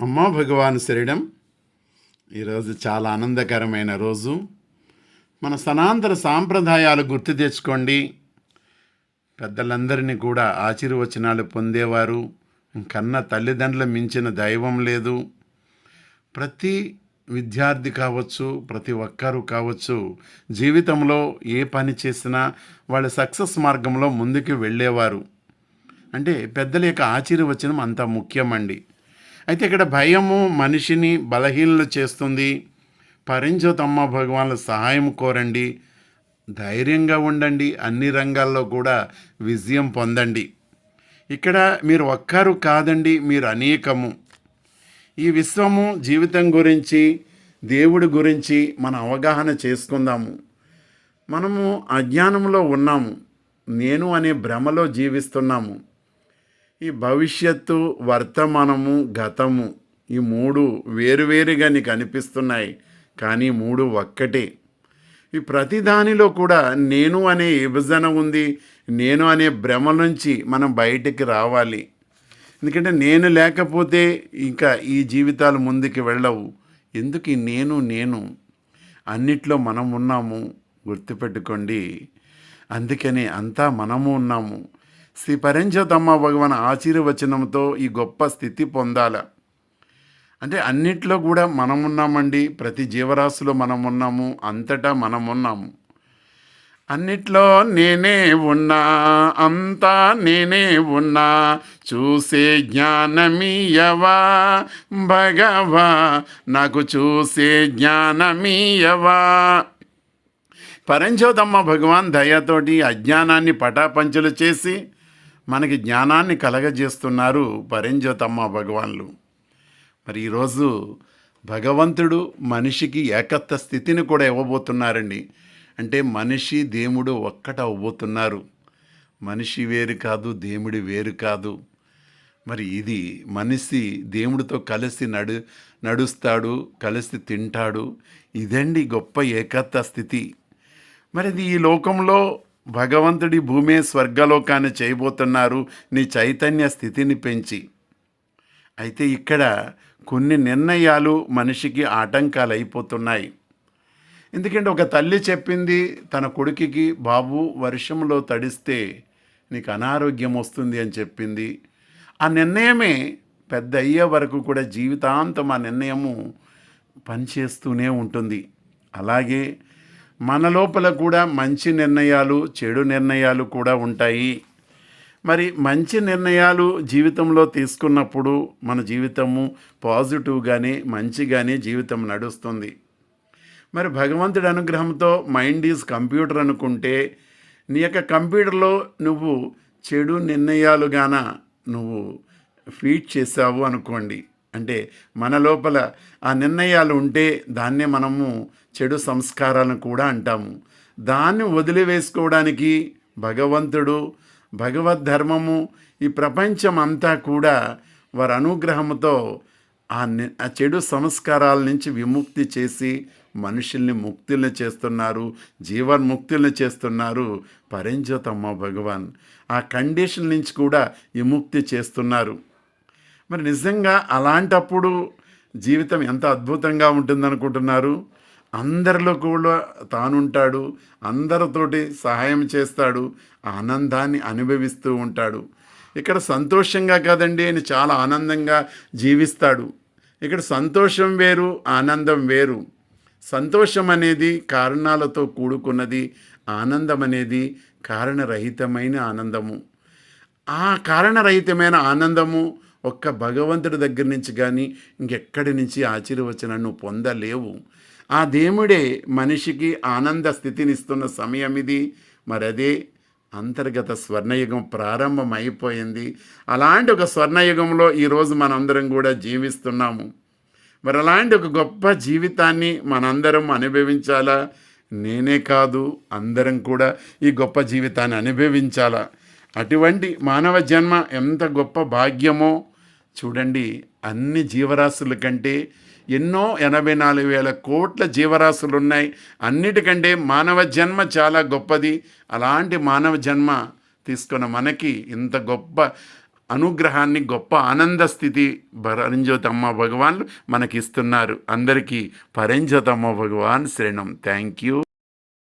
అమ్మా భగవాన్ శరీరం ఈరోజు చాలా ఆనందకరమైన రోజు. మన సనాంతర సాంప్రదాయాలు గుర్తు తెచ్చుకోండి. పెద్దలందరినీ కూడా ఆశీర్వచనాలు పొందేవారు. కన్న తల్లిదండ్రులు మించిన దైవం లేదు. ప్రతి విద్యార్థి కావచ్చు ప్రతి ఒక్కరూ కావచ్చు జీవితంలో ఏ పని చేసినా వాళ్ళ సక్సెస్ మార్గంలో ముందుకు వెళ్ళేవారు. అంటే పెద్దల యొక్క ఆశీర్వచనం అంత ముఖ్యమండి. అయితే ఇక్కడ భయము మనిషిని బలహీనలు చేస్తుంది. పరించోతమ్మ భగవాన్ల సహాయం కోరండి. ధైర్యంగా ఉండండి. అన్ని రంగాల్లో కూడా విజయం పొందండి. ఇక్కడ మీరు ఒక్కరు కాదండి మీరు అనేకము. ఈ విశ్వము జీవితం గురించి దేవుడి గురించి మన అవగాహన చేసుకుందాము. మనము అజ్ఞానంలో ఉన్నాము. నేను అనే భ్రమలో జీవిస్తున్నాము. ఈ భవిష్యత్తు వర్తమానము గతము ఈ మూడు వేరువేరుగా నీకు అనిపిస్తున్నాయి. కానీ మూడు ఒక్కటే. ఈ ప్రతి దానిలో కూడా నేను అనే విభజన ఉంది. నేను అనే భ్రమ నుంచి మనం బయటికి రావాలి. ఎందుకంటే నేను లేకపోతే ఇంకా ఈ జీవితాలు ముందుకు వెళ్ళవు. ఎందుకు ఈ నేను నేను అన్నిట్లో మనం ఉన్నాము? గుర్తుపెట్టుకోండి. అందుకని అంతా మనము ఉన్నాము. శ్రీ పరంజతమ్మ భగవాన్ ఆశీర్వచనంతో ఈ గొప్ప స్థితి పొందాల. అంటే అన్నిట్లో కూడా మనం ఉన్నామండి ప్రతి జీవరాశిలో మనం ఉన్నాము అంతటా మనం ఉన్నాము అన్నిట్లో నేనే ఉన్నా అంతా నేనే ఉన్నా చూసే జ్ఞానమీయవా భగవా నాకు చూసే జ్ఞానమీయవా. పరంజ్యోతమ్మ భగవాన్ దయతోటి అజ్ఞానాన్ని పటాపంచలు చేసి మనకి జ్ఞానాన్ని కలగజేస్తున్నారు పరంజ్యోతమ్మ భగవాన్లు. మరి ఈరోజు భగవంతుడు మనిషికి ఏకత్వ స్థితిని కూడా ఇవ్వబోతున్నారండి. అంటే మనిషి దేవుడు ఒక్కట అవ్వబోతున్నారు. మనిషి వేరు కాదు దేవుడి వేరు కాదు. మరి ఇది మనిషి దేవుడితో కలిసి నడు నడుస్తాడు కలిసి తింటాడు. ఇదండి గొప్ప ఏకత్వ స్థితి. మరి ఇది ఈ లోకంలో భగవంతుడి భూమే స్వర్గలోకాన్ని చేయబోతున్నారు. నీ చైతన్య స్థితిని పెంచి. అయితే ఇక్కడ కొన్ని నిర్ణయాలు మనిషికి ఆటంకాలు అయిపోతున్నాయి ఎందుకంటే ఒక తల్లి చెప్పింది తన కొడుకుకి బాబు వర్షంలో తడిస్తే నీకు అనారోగ్యం వస్తుంది అని చెప్పింది. ఆ నిర్ణయమే పెద్ద అయ్యే వరకు కూడా జీవితాంతం ఆ నిర్ణయము పనిచేస్తూనే ఉంటుంది. అలాగే మన లోపల కూడా మంచి నిర్ణయాలు చెడు నిర్ణయాలు కూడా ఉంటాయి. మరి మంచి నిర్ణయాలు జీవితంలో తీసుకున్నప్పుడు మన జీవితము పాజిటివ్గానే మంచిగానే జీవితం నడుస్తుంది. మరి భగవంతుడి అనుగ్రహంతో మైండ్ ఈజ్ కంప్యూటర్ అనుకుంటే నీ యొక్క కంప్యూటర్లో నువ్వు చెడు నిర్ణయాలుగాన నువ్వు ఫీడ్ చేసావు అనుకోండి. అంటే మన లోపల ఆ నిర్ణయాలు ఉంటే దాన్నే మనము చెడు సంస్కారాలను కూడా అంటాము. దాన్ని వదిలివేసుకోవడానికి భగవంతుడు భగవద్ధర్మము ఈ ప్రపంచం అంతా కూడా వారి అనుగ్రహంతో ఆ ఆ చెడు సంస్కారాల నుంచి విముక్తి చేసి మనుషుల్ని ముక్తుల్ని చేస్తున్నారు జీవన్ముక్తుల్ని చేస్తున్నారు పరంజ్యోతమ్మ భగవాన్. ఆ కండిషన్ నుంచి కూడా విముక్తి చేస్తున్నారు. మరి నిజంగా అలాంటప్పుడు జీవితం ఎంత అద్భుతంగా ఉంటుందనుకుంటున్నారు? అందరిలో కూడా తానుంటాడు అందరితోటి సహాయం చేస్తాడు ఆనందాన్ని అనుభవిస్తూ ఉంటాడు. ఇక్కడ సంతోషంగా కదండి అని చాలా ఆనందంగా జీవిస్తాడు. ఇక్కడ సంతోషం వేరు ఆనందం వేరు. సంతోషం అనేది కారణాలతో కూడుకున్నది ఆనందం అనేది కారణరహితమైన ఆనందము. ఆ కారణరహితమైన ఆనందము ఒక్క భగవంతుడి దగ్గర నుంచి కానీ ఇంకెక్కడి నుంచి ఆశీర్వచనాన్ని నువ్వు పొందలేవు. ఆ దేవుడే మనిషికి ఆనంద స్థితిని ఇస్తున్న సమయం ఇది మరి అదే అంతర్గత స్వర్ణయుగం ప్రారంభం అయిపోయింది అలాంటి ఒక స్వర్ణయుగంలో ఈరోజు మనందరం కూడా జీవిస్తున్నాము. మరి అలాంటి ఒక గొప్ప జీవితాన్ని మనందరం అనుభవించాలా? నేనే కాదు అందరం కూడా ఈ గొప్ప జీవితాన్ని అనుభవించాలా? అటువంటి మానవ జన్మ ఎంత గొప్ప భాగ్యమో చూడండి. అన్ని జీవరాశుల కంటే ఎన్నో ఎనభై నాలుగు వేల కోట్ల జీవరాశులు ఉన్నాయి అన్నిటికంటే మానవ జన్మ చాలా గొప్పది. అలాంటి మానవ జన్మ తీసుకున్న మనకి ఇంత గొప్ప అనుగ్రహాన్ని గొప్ప ఆనంద స్థితి పరంజ్యోతమ్మ భగవాన్లు మనకిస్తున్నారు. అందరికీ పరంజ్యోతమ్మ భగవాన్ శరణం. Thank you.